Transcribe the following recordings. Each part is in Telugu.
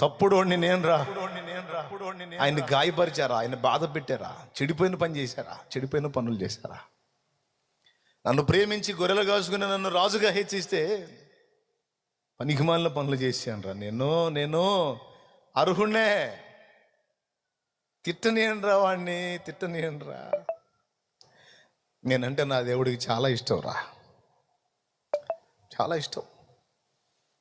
తప్పుడు వాడిని నేను రా. ఆయన్ని గాయపరిచారా? ఆయన బాధ పెట్టారా? చెడిపోయిన పని చేశారా? చెడిపోయిన పనులు చేశారా? నన్ను ప్రేమించి గొర్రెలు కాసుకుని నన్ను రాజుగా హెచ్చిస్తే పనికిమాలిన పనులు చేశాను రా నేను నేను అర్హుణ్ణే. తిట్టనియండ్రా వాడిని తిట్టనియండ్రా. నేనంటే నా దేవుడికి చాలా ఇష్టం రా చాలా ఇష్టం.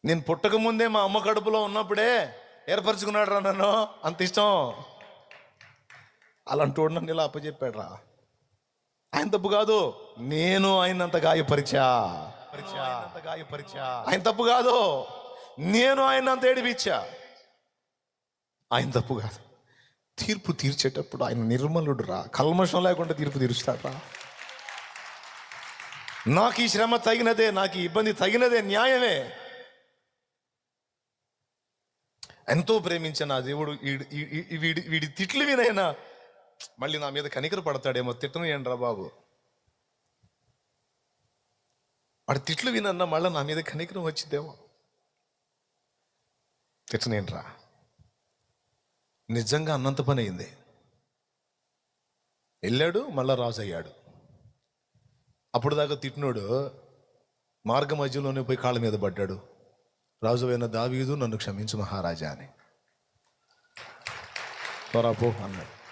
నేను పుట్టక ముందే మా అమ్మ కడుపులో ఉన్నప్పుడే ఏర్పరచుకున్నాడు రా నన్ను. అంత ఇష్టం. అలాంటి వాడు నన్ను ఇలా అప్పచెప్పాడు రా ఆయన తప్పు కాదు. నేను ఆయనంత గాయపరిచా. ఆయన తప్పు కాదు. నేను ఆయన అంత ఏడిపించా. ఆయన తప్పు కాదు. తీర్పు తీర్చేటప్పుడు ఆయన నిర్మలుడు రా కల్మషం లేకుండా తీర్పు తీరుస్తాడు రా నాకు ఈ శ్రమ తగినదే నాకు ఈ ఇబ్బంది తగినదే న్యాయమే. ఎంతో ప్రేమించిన నా దేవుడు వీడి- వీడి వీడి తిట్లు వినైనా మళ్ళీ నా మీద కనికర పడతాడేమో తిట్టను ఏంట్రా బాబు? వాడు తిట్లు వినన్నా మళ్ళీ నా మీద కనికరం వచ్చిందేమో తిట్టనేంట్రా నిజంగా అన్నంత పని అయింది. వెళ్ళాడు మళ్ళా రాజు అయ్యాడు అప్పుడు దాకా తిట్టినోడు మార్గ మధ్యలోనే పోయి కాళ్ళ మీద పడ్డాడు. రాజు అయిన దావీదు నన్ను క్షమించు మహారాజా అని. త్వరా పో అన్నాడు.